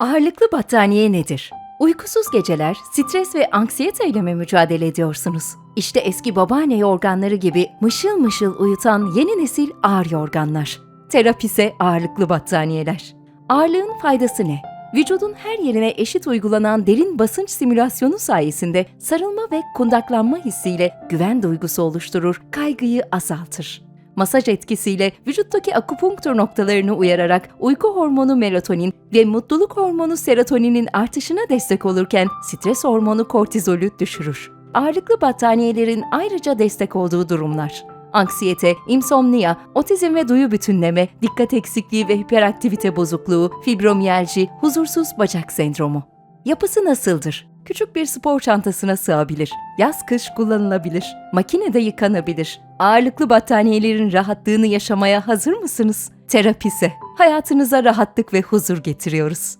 Ağırlıklı battaniye nedir? Uykusuz geceler, stres ve anksiyeteyle mi mücadele ediyorsunuz? İşte eski babaanne yorganları gibi mışıl mışıl uyutan yeni nesil ağır yorganlar. Terapise ağırlıklı battaniyeler. Ağırlığın faydası ne? Vücudun her yerine eşit uygulanan derin basınç simülasyonu sayesinde sarılma ve kundaklanma hissiyle güven duygusu oluşturur, kaygıyı azaltır. Masaj etkisiyle vücuttaki akupunktur noktalarını uyararak uyku hormonu melatonin ve mutluluk hormonu serotoninin artışına destek olurken stres hormonu kortizolü düşürür. Ağırlıklı battaniyelerin ayrıca destek olduğu durumlar. Anksiyete, insomnia, otizm ve duyu bütünleme, dikkat eksikliği ve hiperaktivite bozukluğu, fibromiyalji, huzursuz bacak sendromu. Yapısı nasıldır? Küçük bir spor çantasına sığabilir. Yaz kış kullanılabilir. Makinede yıkanabilir. Ağırlıklı battaniyelerin rahatlığını yaşamaya hazır mısınız? Terapise. Hayatınıza rahatlık ve huzur getiriyoruz.